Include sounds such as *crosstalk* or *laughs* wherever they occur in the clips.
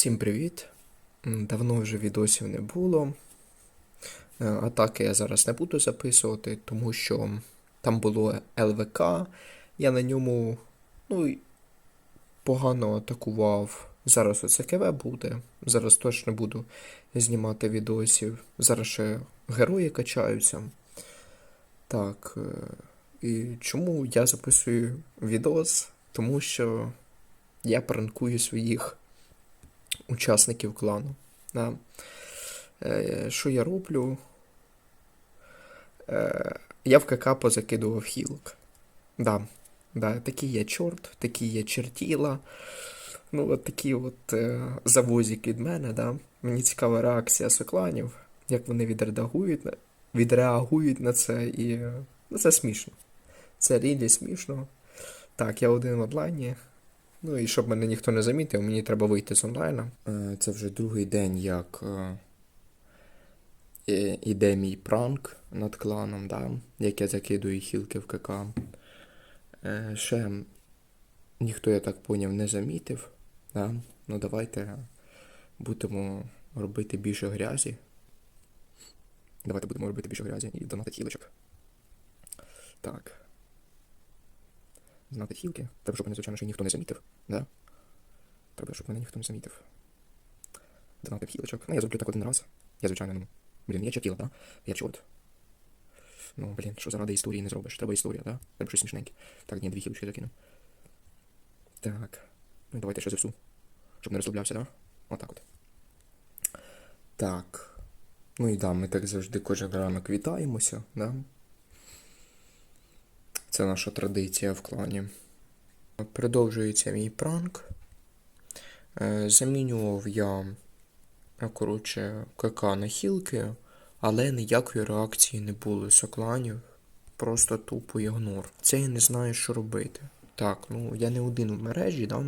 Всім привіт! Давно вже відосів не було. Е, Атаки я зараз не буду записувати, тому що там було ЛВК. Я на ньому ну, погано атакував. Зараз оце КВ буде. Зараз точно буду знімати відосів. Зараз ще герої качаються. Так. е, І чому я записую відос? Тому що я пранкую своїх учасників клану. Да. Е, що я роблю? Е, я в КК позакидував хілок. Да. Да, такий я чорт, такий я чертіла. Ну, от такі от е, завозик від мене, да. Мені цікава реакція сокланів, як вони відреагують на, відреагують на це, і ну, це смішно. Це рілі смішно. Так, я один в онлайні. Ну і щоб мене ніхто не замітив, мені треба вийти з онлайна. Е, Це вже другий день, як е, іде мій пранк над кланом, да? як я закидую хілки в КК. Е, Ще ніхто, я так поняв, не замітив. Да? Ну давайте будемо робити більше грязі. Давайте будемо робити більше грязі і донати хілочок. Так. Знати хілки. Треба, щоб мене, звичайно, ще ніхто не замітив. Да? Треба, щоб мене ніхто не замітив. Донатив хілочок. Ну, я зроблю так один раз. Я, звичайно, ну. Блін, я чертіла, да? Я чорт. Ну, блін, що заради історії не зробиш? Треба історія, да? Треба щось смішненьке. Так, ні, дві хілочки закину. Так. Ну, давайте ще зевсу. Щоб не розслаблявся, да? Отак от. Так. Ну і да, ми так завжди кожен ранок вітаємося, да? Це наша традиція в клані. Продовжується мій пранк. Е, Замінював я, е, коротше, КК на хілки, але ніякої реакції не було з кланів. Просто тупо ігнор. Це я не знаю, що робити. Так, ну я не один в мережі, да?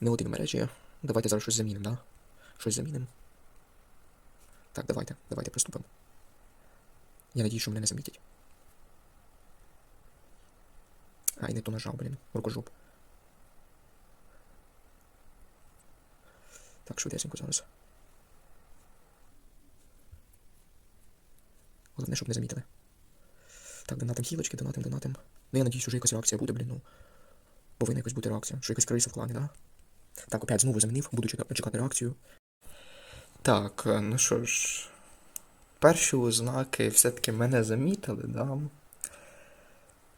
Не один в мережі. Давайте зараз щось замінимо, да? Щось замінимо. Так, давайте, давайте приступимо. Я надію, що мене не замітять. Ай, не то нажав, блін. Рукожоп. Так, швидесенько зараз. Головне, щоб не замітили. Так, донатим хілочки, донатим, донатим. Ну я надіюсь, що якась реакція буде, блін, ну. Повинна якось бути реакція. Що якась криса в клані, да? Так, опять знову замінив, буду чека- чекати реакцію. Так, ну що ж. Перші ознаки все-таки мене замітили, да?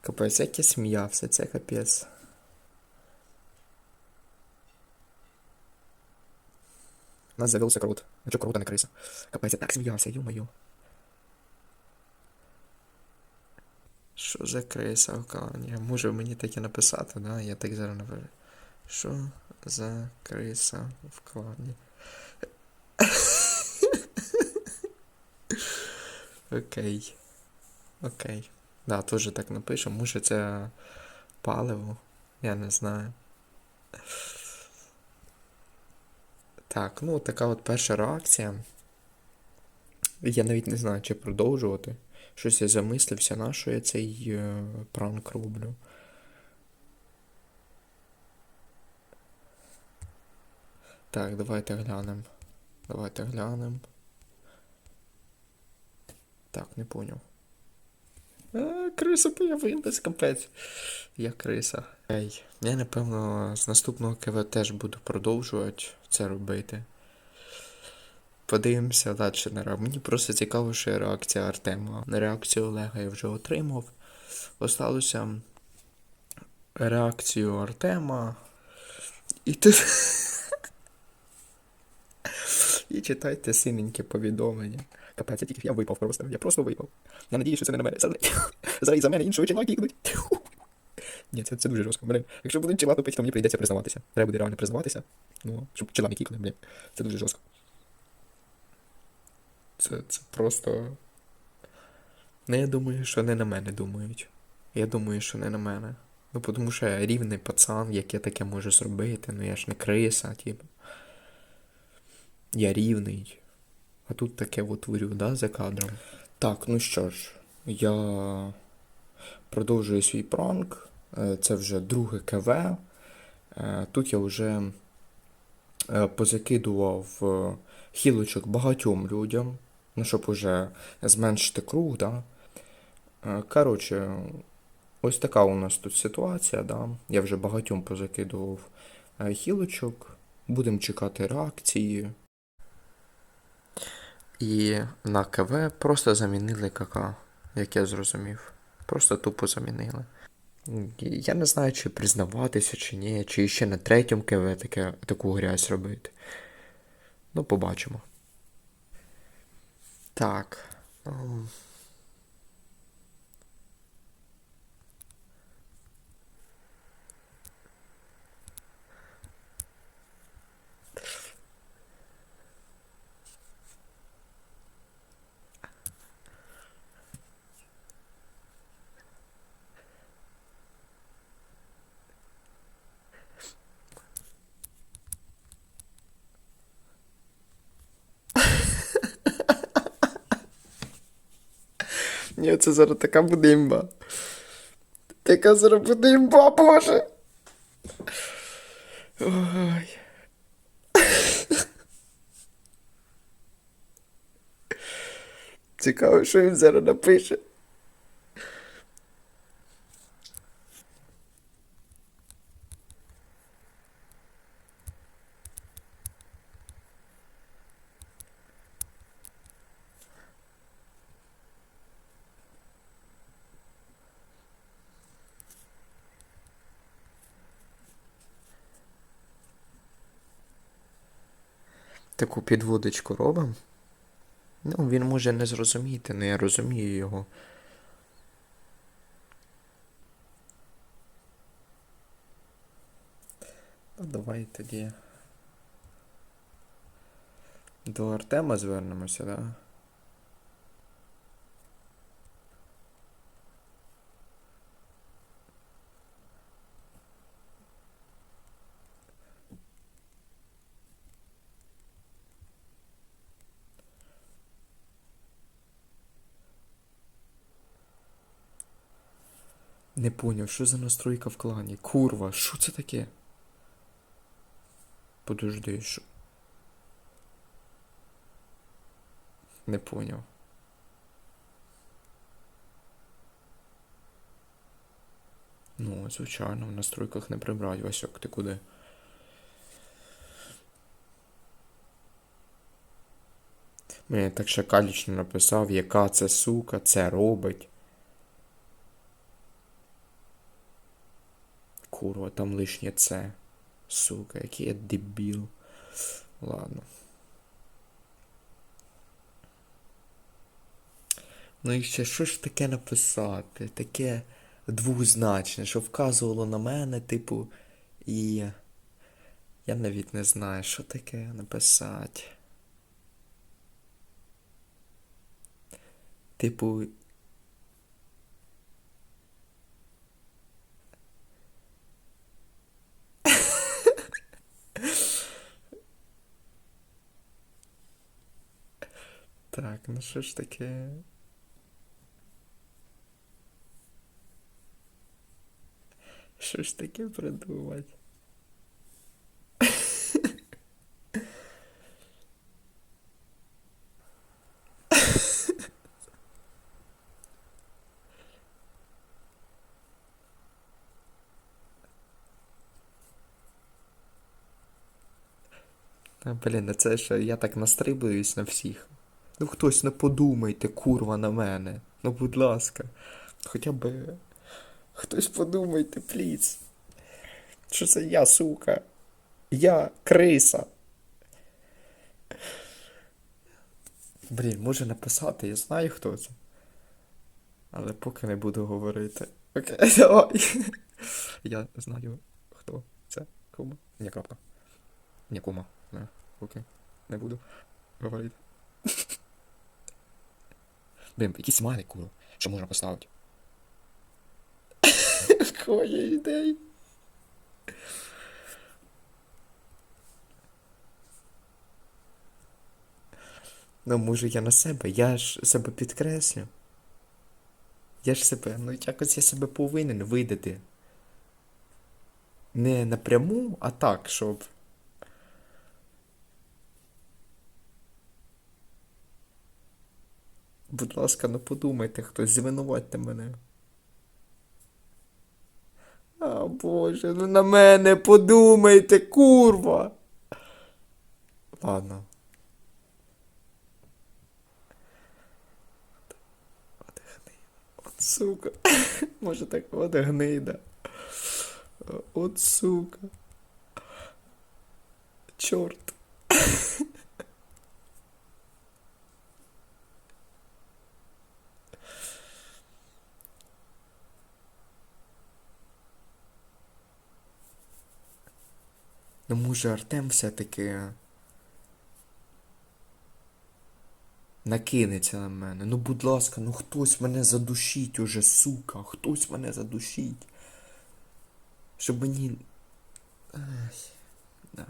Капець, як я сміявся, це капець. У нас завелся крут. А чого крута не криса? Капець, я так сміявся, ё-моё. Що за криса в клані? Може мені таке написати, да? Я так зараз напишу. Що за криса в клані? *laughs* Окей. Окей. Да, теж так напишемо. Може це паливо. Я не знаю. Так, ну така от перша реакція. Я навіть не знаю, чи продовжувати. Щось я замислився, на що я цей е, пранк роблю. Так, давайте глянемо. Давайте глянемо. Так, не поняв. А, криса появилась, капець. Я криса. Ей, я напевно з наступного КВ теж буду продовжувати це робити. Подивимося далі на ре- Мені просто цікаво, що є реакція Артема. На реакцію Олега я вже отримав. Осталося реакцію Артема. І тут. *laughs* І читайте синеньке повідомлення. Капець, я тільки я випав просто. Я просто випав. Я надію, що це не на мене. Зараз, за мене іншого чола кікнуть. Ні, це, це дуже жорстко. Блин, якщо будуть чола тупити, то мені прийдеться признаватися. Треба буде реально признаватися. Ну, щоб чола не кікли, блін. Це дуже жорстко. Це, це просто. Ну, я думаю, що не на мене думають. Я думаю, що не на мене. Ну, тому що я рівний пацан, яке таке можу зробити. Ну я ж не криса, типу. Я рівний. А тут таке от творю, да, за кадром. Так, ну що ж, я продовжую свій пранк. Е, Це вже друге КВ. Е, Тут я вже е, позакидував хілочок багатьом людям, ну, щоб уже зменшити круг, да. Коротше, ось така у нас тут ситуація, да. Я вже багатьом позакидував хілочок. Будемо чекати реакції. І на КВ просто замінили КК, як я зрозумів. Просто тупо замінили. Я не знаю, чи признаватися, чи ні, чи ще на третьому КВ таке, таку грязь робити. Ну, побачимо. Так. Ні, це зараз така буде імба. Така зараз буде імба, боже. Ой. Цікаво, що він зараз напише. Таку підводочку робимо. Ну, він може не зрозуміти, але я розумію його. Ну, давай тоді. До Артема звернемося, да? Не поняв, що за настройка в клані? Курва, що це таке? Подожди, що. Не поняв. Ну, звичайно, в настройках не прибрать, Васьок, ти куди? Мені так ще калічно написав, яка це сука, це робить. Курва, там лишнє це. Сука, який я дебіл. Ладно. Ну і ще що ж таке написати? Таке двозначне, що вказувало на мене, типу, і. Я навіть не знаю, що таке написати. Типу, Так, ну що ж таке? Що ж таке придумати? Блін, це ж я так настрибуюсь на всіх. Ну хтось не подумайте, курва, на мене. Ну, будь ласка. Хоча б. Хтось подумайте, пліц. Що це я, сука? Я криса. Блін, може написати, я знаю, хто це. Але поки не буду говорити. Окей, *laughs* давай. Я знаю, хто це. Кума. Ні, крапка. Ні, кума. Не, окей. Не буду говорити. Блін, якийсь смайлик, курва, що можна поставити. В кого є ідеї? Ну, може, я на себе, я ж себе підкреслю. Я ж себе, ну якось я себе повинен видати. Не напряму, а так, щоб. Будь ласка, ну подумайте хтось, звинуватьте мене. А, Боже, ну на мене подумайте, курва. Ладно. От. От сука. *laughs* Може так, от гнида. От сука. Чорт. *laughs* Ну, може, Артем все-таки накинеться на мене. Ну, будь ласка, ну хтось мене задушить уже, сука, хтось мене задушить. Щоб мені. Ай, да.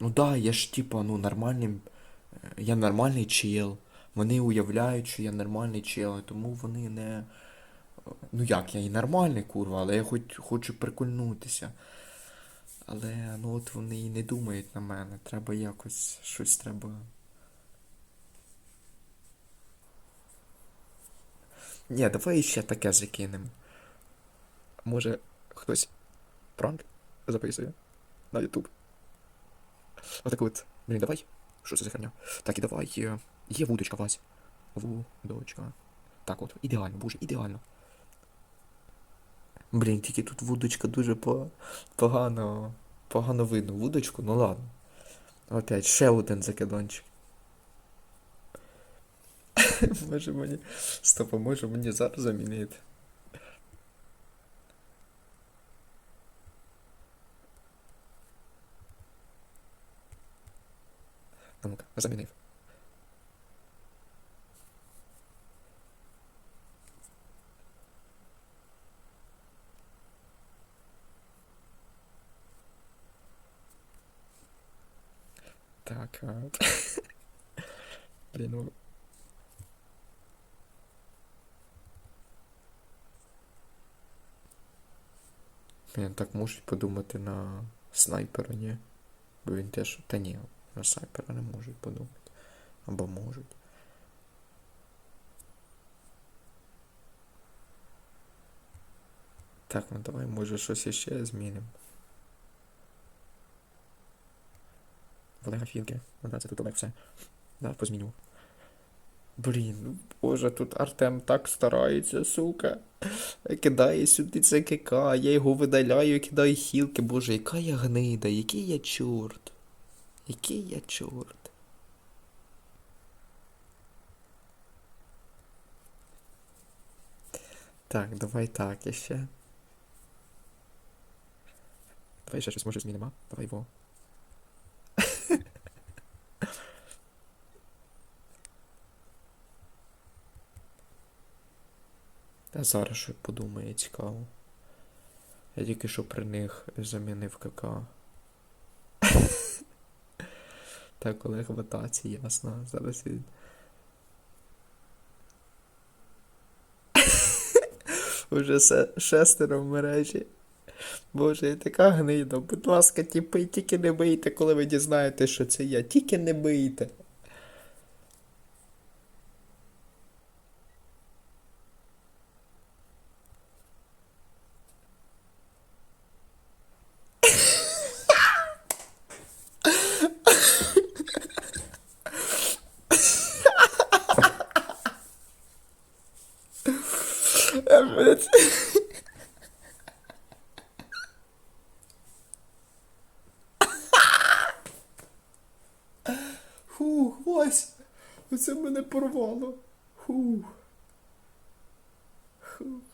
Ну да, я ж типа, ну нормальний. е, Я нормальний чел. Вони уявляють, що я нормальний чел, тому вони не. Ну як, я і нормальний, курва, але я хоч хочу прикольнутися. Але ну от вони і не думають на мене. Треба якось щось треба. Ні, давай ще таке закинемо. Може, хтось пранк записує на Ютуб. Отак от. Блін, давай. Що це за херня? Так, і давай. Є, є вудочка, Вась. Вудочка. Так от, ідеально, боже, ідеально. Блін, тільки тут вудочка дуже по... погано. Погано видно вудочку, ну ладно. Опять ще один закидончик. *laughs* Може мені. Стоп, може мені зараз замінити. Ну-ка, замінив. Так, а... *laughs* Блін, ну... Блін, так можуть подумати на снайпера, ні? Бо він теж... Та ні, на снайпера не можуть подумати. Або можуть. Так, ну давай, може, щось іще змінимо. Ну да, це тут Олег все. Да, позмінював. Блін, боже, тут Артем так старається, сука. Кидає сюди це КК, я його видаляю, кидаю хілки. Боже, яка я гнида, який я чорт. Який я чорт. Так, давай так, іще. Давай ще щось може змінимо. Давай во. Та зараз що подумає, цікаво. Я тільки що при них замінив КК. *laughs* Так, Олег в атаці, ясно. Зараз він. *laughs* Уже шестеро в мережі. Боже, я така гнида. Будь ласка, тіпи, тільки не бийте, коли ви дізнаєтесь, що це я. Тільки не бийте. Оце мене порвало. Хух. Фух.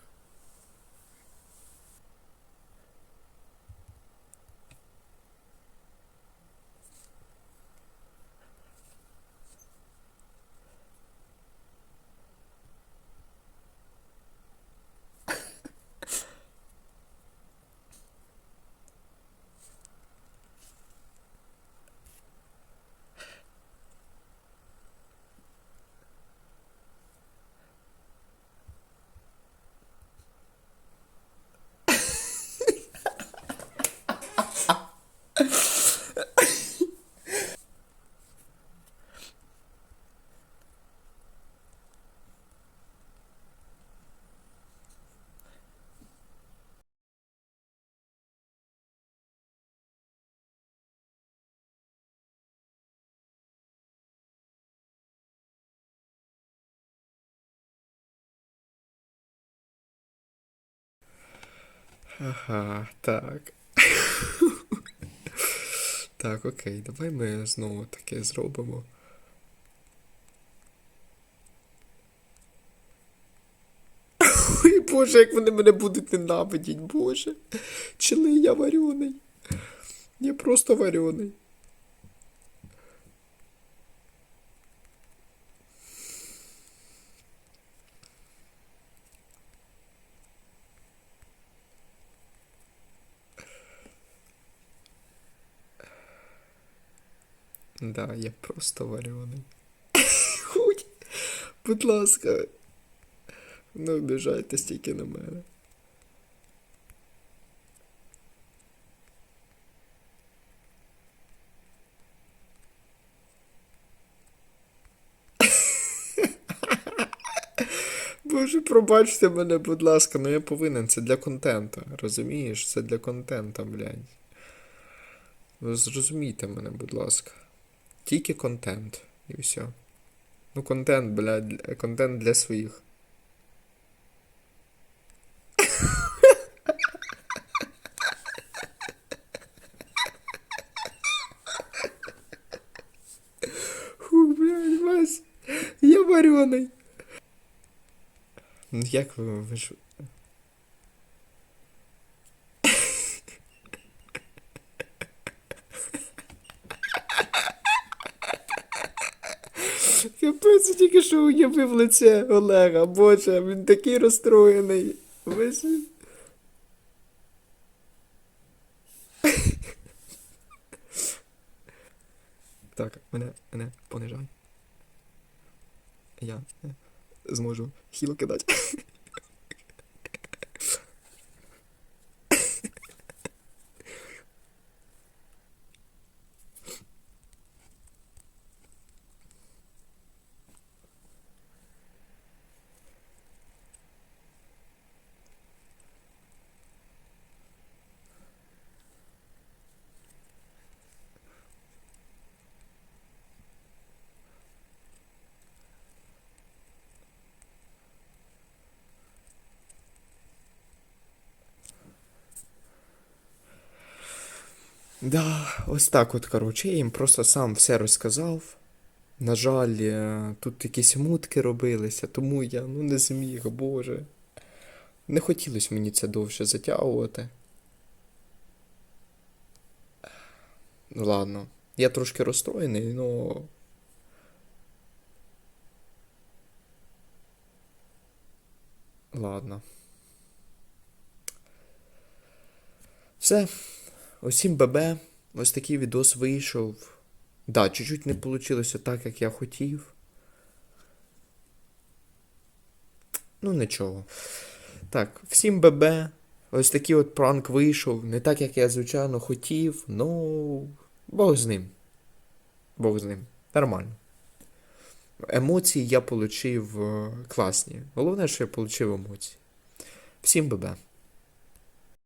Ага, так. Так, окей, давай ми знову таке зробимо. Ой, Боже, як вони мене будуть ненавидіть, Боже. Чили я варений. Я просто варений. Да, я просто варений. Ой, *laughs* будь ласка, не обіжайтесь тільки на мене. *laughs* Боже, пробачте мене, будь ласка, ну я повинен, це для контенту, розумієш? Це для контенту, блядь. Зрозумійте мене, будь ласка. Тільки контент. І все. Ну, контент, блядь, контент для своїх. Фу, блядь, я варений. Ну, Як ви, ви ж... Капець, я тільки що уявив лице Олега, боже, він такий розстроєний. Весь він- Так, мене, мене понижай. Я е, зможу хіло кидати. Да, ось так от, коротше, я їм просто сам все розказав. На жаль, е, тут якісь мутки робилися, тому я ну не зміг, боже. Не хотілося мені це довше затягувати. Ну ладно, я трошки розстроєний, но. Ладно. Все. Усім бебе. Ось такий відос вийшов. Да, чуть-чуть не вийшло так, як я хотів. Ну, нічого. Так, всім бебе. Ось такий от пранк вийшов. Не так, як я, звичайно, хотів. Ну. Бог з ним. Бог з ним. Нормально. Емоції я отримав класні. Головне, що я отримав емоції. Всім бебе.